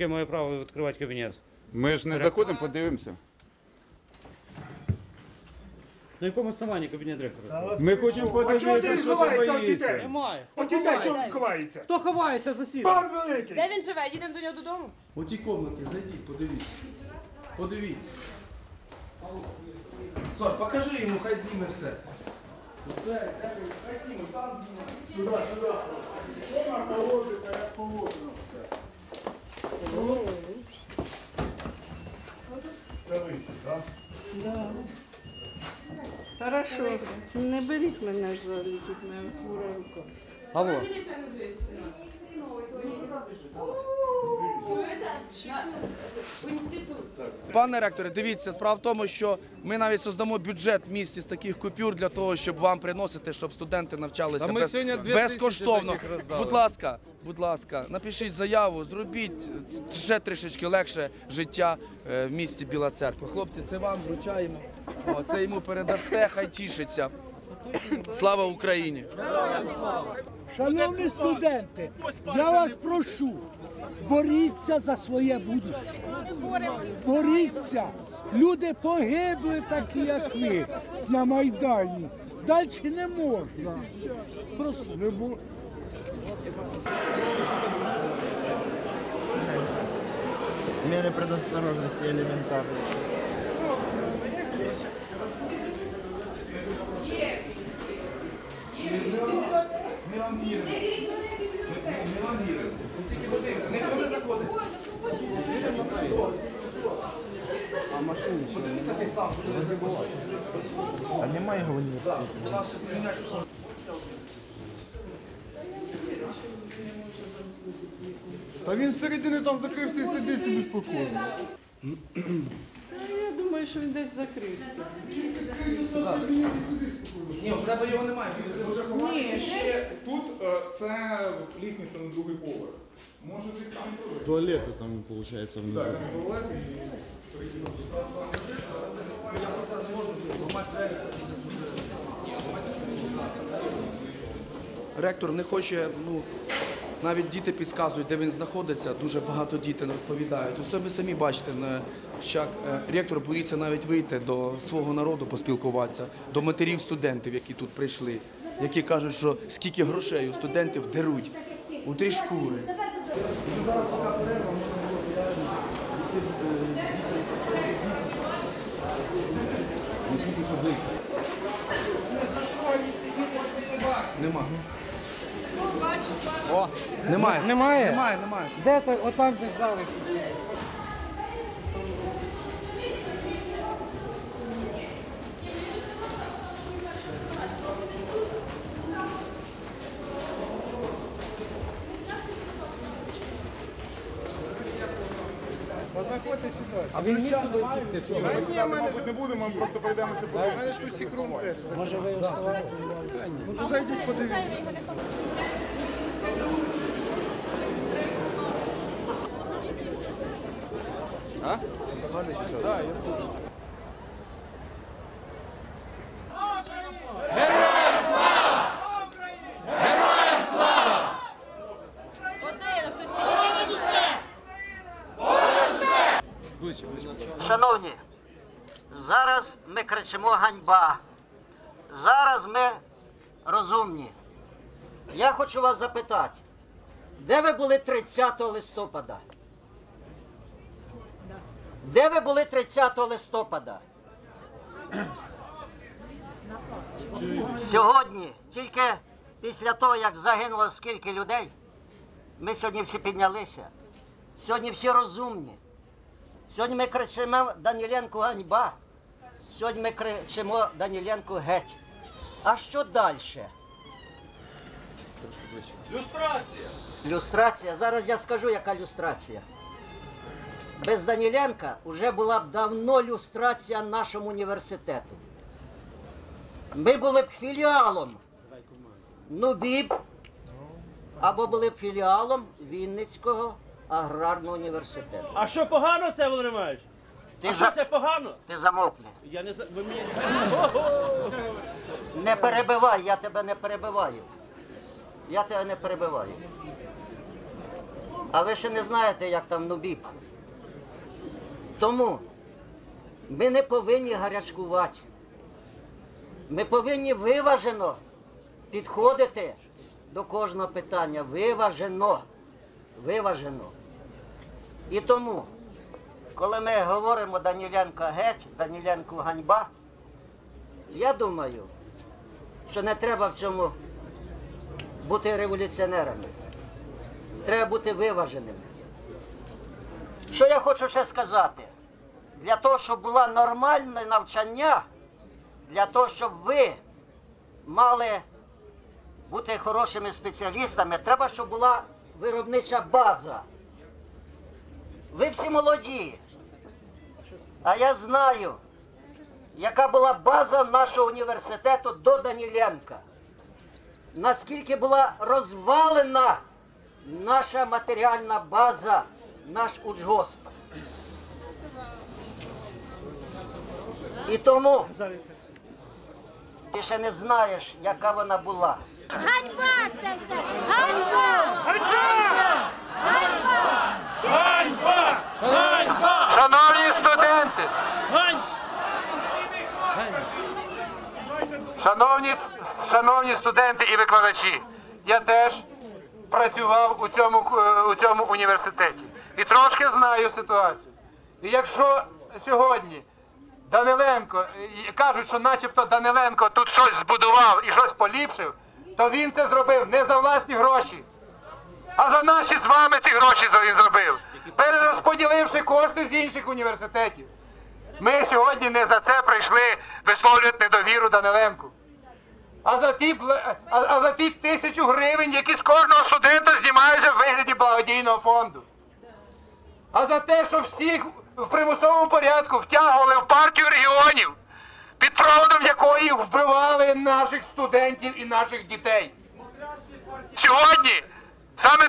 яке має право відкривати кабінет? Ми ж не заходимо, подивимося. На якому основанні кабінет директора? Ми хочемо А чого ти подивитися, що від дітей? Немає. От дітей чого ховається? Хто ховається за сіт? Пан великий! Де він живе? Їдемо до нього додому. У тій комнаті зайдіть, подивіться. Подивіться. Саш, покажи йому, хай зніме все. Оце, хай зніме, там зніме. Сюди, сюди. Що нам положите, як положено. Це так? Хорошо. Не беріть мене за мене хвора рука. Алло. Пане ректоре, дивіться, справа в тому, що ми навіть создамо бюджет в місті з таких купюр для того, щоб вам приносити, щоб студенти навчалися Та ми без- сьогодні дві безкоштовно. тисячі таких роздали. Будь ласка, будь ласка, напишіть заяву, зробіть ще трішечки легше життя е, в місті Біла Церква. Хлопці, це вам вручаємо. О, Це йому передасте, хай тішиться. Слава Україні! Шановні студенти, я вас прошу, боріться за своє будущее. Боріться. Люди погибли такі, як ви, на Майдані. Далі не можна. Просто не можна. Меры предосторожности элементарные. А немає його університеті? Та він середини там закрився і сидить собі спокійно. Я думаю, що він десь закрився. Ні, у себе його немає. Тут е, це лісниця на другий поверх. Може десь там теж. Туалети там, виходить, внизу. Так, туалет. Ректор не хоче, ну навіть діти підказують, де він знаходиться. Дуже багато дітей розповідають. Усе ви самі бачите, не- як е, ректор боїться навіть вийти до свого народу, поспілкуватися, до матерів студентів, які тут прийшли, які кажуть, що скільки грошей у студентів деруть у три шкури. Нема. О, немає. Немає? Немає, немає. Де той? Отам десь зали. Ні, мабуть, не будемо, ми просто пройдемося по У мене ж тут всі круги. Може ви Ну то зайдіть, подивіться. А? Да, я слушаю. Один, хтось підійде. Шановні, зараз ми кричимо ганьба. Зараз ми розумні. Я хочу вас запитати, де ви були 30 листопада? Де ви були 30 листопада? Сьогодні, тільки після того, як загинуло скільки людей, ми сьогодні всі піднялися. Сьогодні всі розумні. Сьогодні ми кричимо Даніленку ганьба. Сьогодні ми кричимо Даніленку геть. А що далі? Люстрація. Люстрація. Зараз я скажу, яка люстрація. Без Даніленка вже була б давно люстрація нашому університету. Ми були б філіалом НУБІБ або були б філіалом Вінницького аграрного університету. А що погано це, Володимир Іванович? Ти, А за... що це погано? Ти замовкни. Я не за- ви мені Не перебивай, я тебе не перебиваю. Я тебе не перебиваю. А ви ще не знаєте, як там нубіп. Тому ми не повинні гарячкувати. Ми повинні виважено підходити до кожного питання. Виважено. Виважено. І тому, коли ми говоримо Даніленко геть, Даніленко ганьба, я думаю, що не треба в цьому бути революціонерами. Треба бути виваженими. Що я хочу ще сказати? Для того, щоб було нормальне навчання, для того, щоб ви мали бути хорошими спеціалістами, треба, щоб була виробнича база. Ви всі молоді. А я знаю, яка була база нашого університету до Даніленка. Наскільки була розвалена наша матеріальна база, наш учгосп. І тому ти ще не знаєш, яка вона була. Ганьба це все! Ганьба! Ганьба! Шановні студенти! Шановні, шановні студенти і викладачі, я теж працював у цьому, е, у цьому університеті і трошки знаю ситуацію. І якщо сьогодні Даниленко кажуть, що начебто Даниленко тут щось збудував і щось поліпшив, то він це зробив не за власні гроші, а за наші з вами ці гроші він зробив, перерозподіливши кошти з інших університетів. Ми сьогодні не за це прийшли висловлювати недовіру Даниленку. А за ті, а, а за ті тисячу гривень, які з кожного студента знімаються в вигляді благодійного фонду. А за те, що всіх в примусовому порядку втягували в партію регіонів, під проводом якої вбивали наших студентів і наших дітей. Сьогодні саме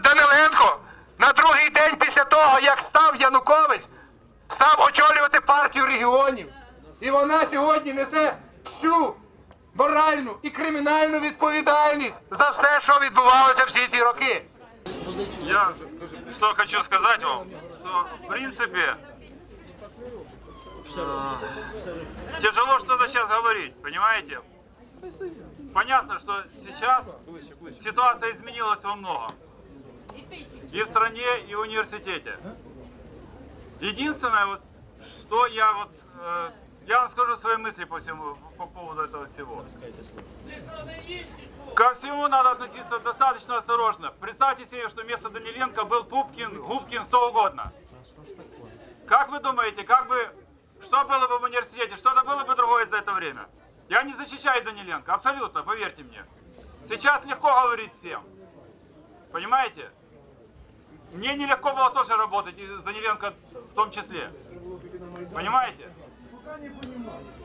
Даниленко на другий день після того, як став Янукович, став очолювати партію регіонів. І вона сьогодні несе всю моральну і кримінальну відповідальність за все, що відбувалося всі ці роки. Я что хочу сказать вам, что в принципе э, тяжело что-то сейчас говорить, понимаете? Понятно, что сейчас ситуация изменилась во многом. И в стране, и в университете. Единственное, вот, что я вот, э, я вам скажу свои мысли по всему, по поводу этого всего. Ко всему надо относиться достаточно осторожно. Представьте себе, что вместо Даниленко был Пупкин, Губкин, кто угодно. Как вы думаете, как бы, что было бы в университете, что-то было бы другое за это время? Я не защищаю Даниленко, абсолютно, поверьте мне. Сейчас легко говорить всем. Понимаете? Мне нелегко было тоже работать, и с Даниленко в том числе. Понимаете?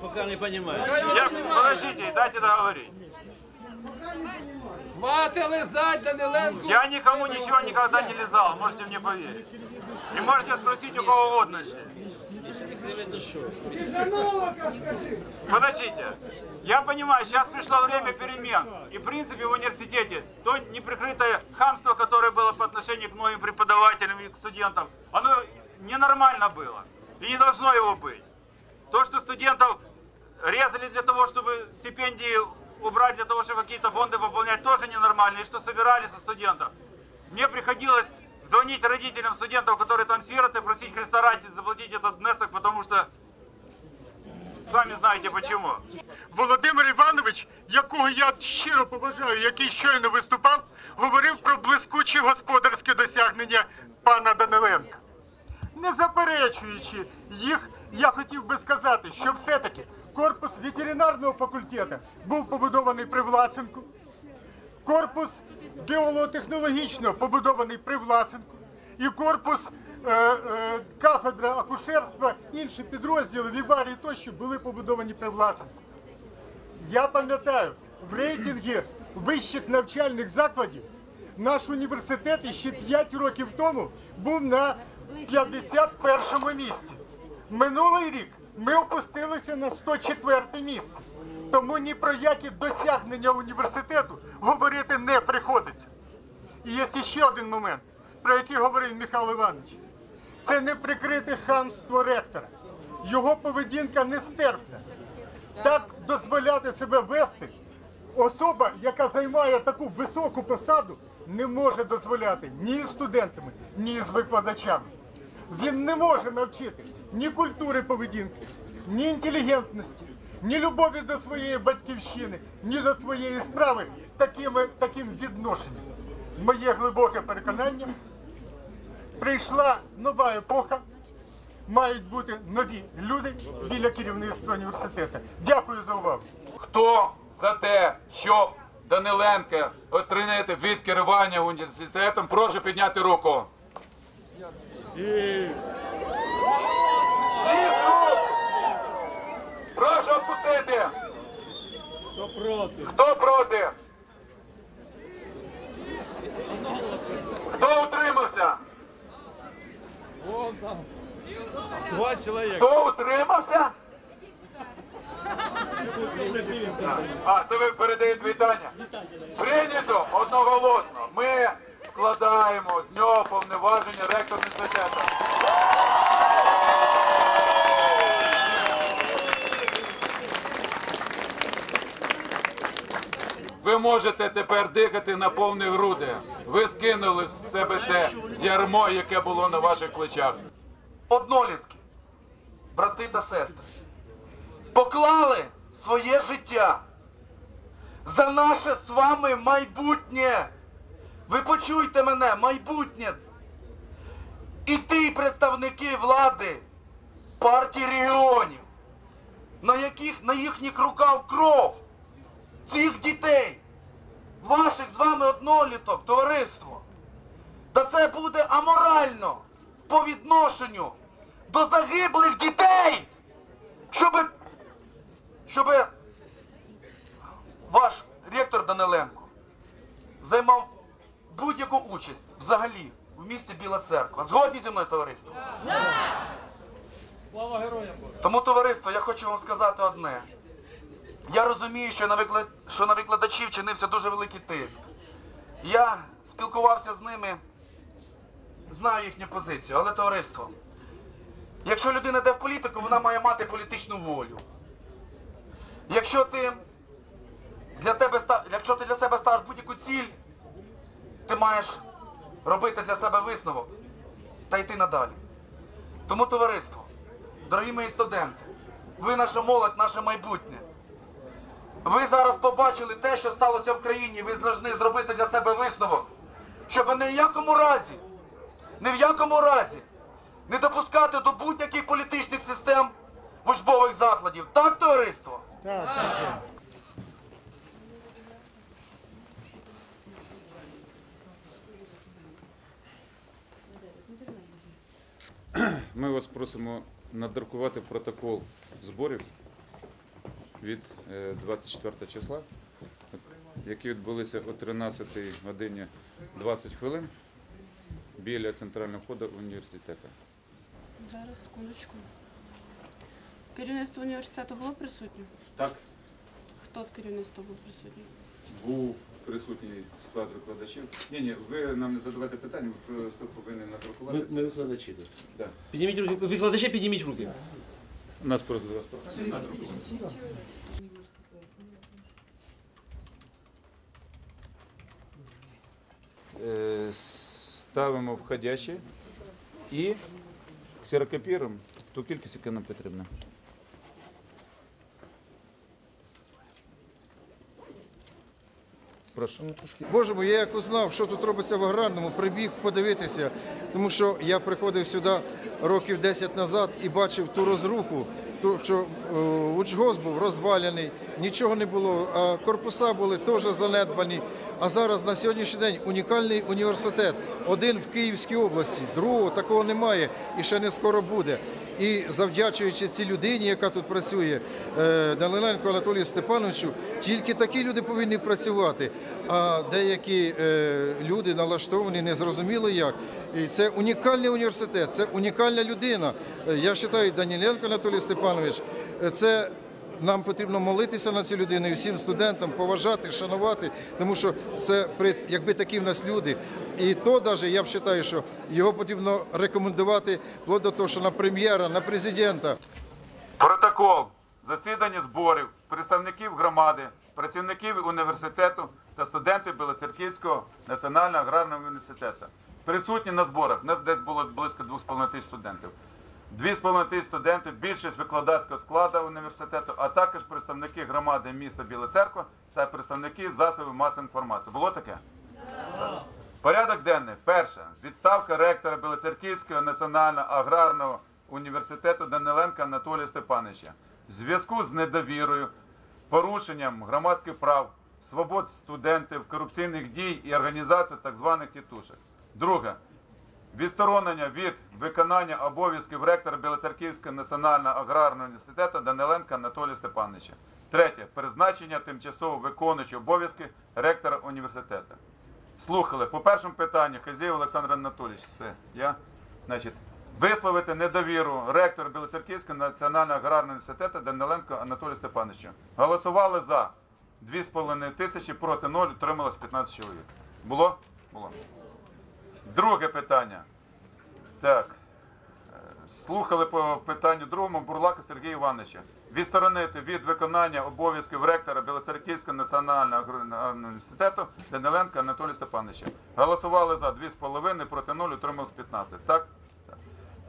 Пока не понимаю. Я, подождите, дайте договорить. Мати лизать Даниленку! Я никому ничего никогда не лизал, можете мне поверить. И можете спросить у кого угодно. еще. Подождите. Я понимаю, сейчас пришло время перемен. И в принципе в университете то неприкрытое хамство, которое было по отношению к многим преподавателям и к студентам, оно ненормально было. И не должно его быть. То, что студентов резали для того, чтобы стипендии убрать, для того, чтобы какие-то фонды пополнять, тоже ненормально. И что собирали со студентов. Мне приходилось звонить родителям студентов, которые там сироты, просить Христа ради заплатить этот внесок, потому что сами знаете почему. Володимир Іванович, якого я щиро поважаю, який щойно виступав, говорив про блискучі господарські досягнення пана Даниленка. Не заперечуючи їх, я хотів би сказати, що все-таки корпус ветеринарного факультету був побудований при Власенку, корпус біолотехнологічного побудований при Власенку, і корпус е, е, кафедра акушерства, інші підрозділи віварії тощо були побудовані при Власенку. Я пам'ятаю, в рейтингі вищих навчальних закладів наш університет ще 5 років тому був на 51 місці. Минулий рік ми опустилися на 104 місце. Тому ні про які досягнення університету говорити не приходиться. І є ще один момент. про які говорив Михайло Іванович, це не прикрите хамство ректора. Його поведінка нестерпна. Так дозволяти себе вести особа, яка займає таку високу посаду, не може дозволяти ні з студентами, ні з викладачами. Він не може навчити ні культури поведінки, ні інтелігентності, ні любові до своєї батьківщини, ні до своєї справи такими, таким відношенням. Моє глибоке переконання, прийшла нова епоха, мають бути нові люди біля керівництва університету. Дякую за увагу. Хто за те, щоб Даниленка отстранити від керування університетом, прошу підняти руку. Рук! Прошу опустити. Хто проти? Хто проти? Хто утримався? Два чоловіка. Хто утримався? А, це ви передаєте вітання. Прийнято одноголосно. Ми складаємо з нього повноваження ректор університету. Можете тепер дихати на повні груди. Ви скинули з себе те ярмо, яке було на ваших плечах. однолітки, брати та сестри, поклали своє життя за наше з вами майбутнє. Ви почуйте мене, майбутнє. І ти, представники влади, партії регіонів, на яких на їхніх руках кров цих дітей, ваших з вами одноліток, товариство. Та це буде аморально по відношенню до загиблих дітей, щоб, щоб ваш ректор Даниленко займав будь-яку участь взагалі в місті Біла Церква. Згодні зі мною товариство? Слава героям! Тому, товариство, я хочу вам сказати одне. Я розумію, що на, виклад... що на викладачів чинився дуже великий тиск. Я спілкувався з ними, знаю їхню позицію, але товариство. Якщо людина йде в політику, вона має мати політичну волю. Якщо ти для тебе ста- якщо ти для себе ставиш будь-яку ціль, ти маєш робити для себе висновок та йти надалі. Тому, товариство, дорогі мої студенти, ви наша молодь, наше майбутнє. Ви зараз побачили те, що сталося в країні. Ви повинні зробити для себе висновок, щоб ні в якому разі, ні в якому разі не допускати до будь-яких політичних систем учбових закладів. Так, товариство? Ми вас просимо надрукувати протокол зборів від е, 24 числа, які відбулися о 13 годині 20 хвилин біля центрального входу університету. Зараз секундочку. Керівництво університету було присутнє? Так, Хто з керівництва був присутній? був присутній склад викладачів. Ні, ні, ви нам не задавайте питання, ви просто повинні надрукувати. Ми, ми викладачі. так. Да. Підніміть руки. Викладачі підніміть руки. У нас просто два справа. Е, Ставимо входящі і ксерокопіруємо ту кількість, яка нам потрібна. Прошу. Боже мій, я як узнав, що тут робиться в аграрному, прибіг подивитися, тому що я приходив сюди років 10 назад і бачив ту розруху, ту, що е, учгоз був розвалений, нічого не було, а корпуса були теж занедбані. А зараз на сьогоднішній день унікальний університет, один в Київській області, другого такого немає і ще не скоро буде. І завдячуючи цій людині, яка тут працює, е, Даниленко Анатолію Степановичу, тільки такі люди повинні працювати. А деякі е, люди налаштовані незрозуміло як. І це унікальний університет, це унікальна людина. Е, Я вважаю, Даніленко Анатолій Степанович, це нам потрібно молитися на цю людину і всім студентам поважати, шанувати, тому що це якби такі в нас люди. І то навіть я вважаю, що його потрібно рекомендувати вплоть до того, що на прем'єра, на президента. Протокол засідання зборів представників громади, працівників університету та студентів Білоцерківського національного аграрного університету. Присутні на зборах, нас десь було близько 2,5 тисяч студентів. 2,5 тисяч студентів, більшість викладацького складу університету, а також представники громади міста Біла Церква та представники засобів масової інформації. Було таке? Так. Порядок денний. Перше. Відставка ректора Білоцерківського національного аграрного університету Даниленка Анатолія Степановича. В зв'язку з недовірою, порушенням громадських прав, свобод студентів, корупційних дій і організації так званих тітушек. Друге. Відсторонення від виконання обов'язків ректора Білоцерківського національного аграрного університету Даниленка Анатолія Степановича. Третє. Призначення тимчасово виконуючого обов'язки ректора університету. Слухали. По першому питанню Хазєєв Олександр Анатолійович. Це я. Значить, висловити недовіру ректору Білоцерківського національного аграрного університету Даниленко Анатолію Степановичу. Голосували за 2,5 тисячі, проти 0, утрималось 15 чоловік. Було? Було. Друге питання. Так. Слухали по питанню другому Бурлака Сергія Івановича. Відсторонити від виконання обов'язків ректора Білоцерківського національного університету Даниленка Анатолія Степановича. Голосували за 2,5 проти 0, утрималось 15. Так? Так.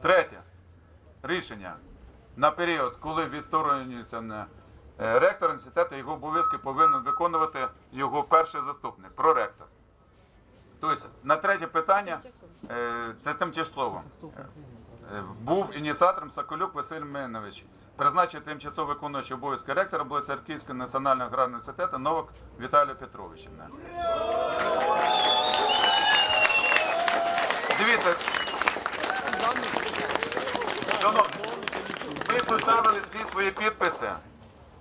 Третє. Рішення. На період, коли відсторонюється е, ректор університету, його обов'язки повинен виконувати його перший заступник, проректор. Тобто, на третє питання, е, це тимчасово. Е, Був ініціатором Соколюк Василь Менович. Призначив тимчасово виконуючий обов'язки ректора Білоцерківського національного аграрного університету Новак Віталія Петровича. Дивіться, ви поставили всі свої підписи.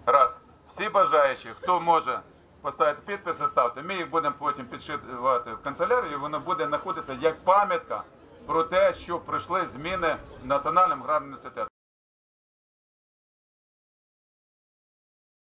Раз. Всі бажаючі, хто може поставити підписи, ставте. Ми їх будемо потім підшивати в канцелярію, воно буде знаходитися як пам'ятка про те, що пройшли зміни в Національному аграрному університеті.